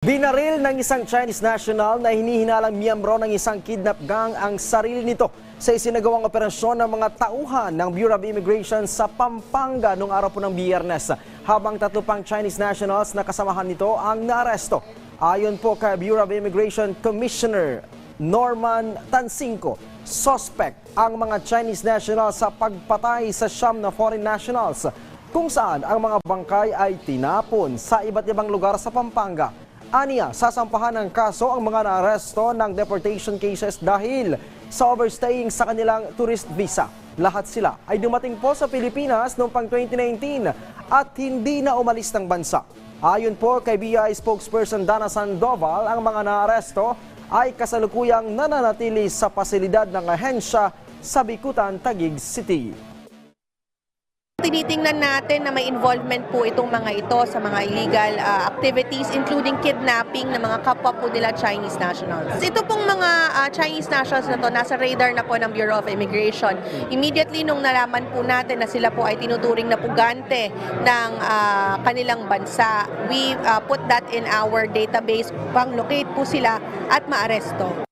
Binaril ng isang Chinese national na hinihinalang miyembro ng isang kidnap gang ang sarili nito sa isinagawang operasyon ng mga tauhan ng Bureau of Immigration sa Pampanga noong araw po ng biyernes. Habang tatlo pang Chinese nationals na kasamahan nito ang naaresto. Ayon po kay Bureau of Immigration Commissioner Norman Tansingco, suspect ang mga Chinese nationals sa pagpatay sa siyam na foreign nationals kung saan ang mga bangkay ay tinapon sa iba't ibang lugar sa Pampanga. Aniya, sasampahan ng kaso ang mga naaresto ng deportation cases dahil sa overstaying sa kanilang tourist visa. Lahat sila ay dumating po sa Pilipinas noong pang 2019 at hindi na umalis ng bansa. Ayon po kay BI spokesperson Dana Sandoval, ang mga naaresto ay kasalukuyang nananatili sa pasilidad ng ahensya sa Bikutan, Taguig City. Tinitingnan natin na may involvement po itong mga ito sa mga illegal uh, activities including kidnapping ng mga kapwa po nila Chinese nationals. Ito pong mga uh, Chinese nationals na to nasa radar na po ng Bureau of Immigration. Immediately nung nalaman po natin na sila po ay tinuturing na pugante ng uh, kanilang bansa, we uh, put that in our database pang locate po sila at maaresto.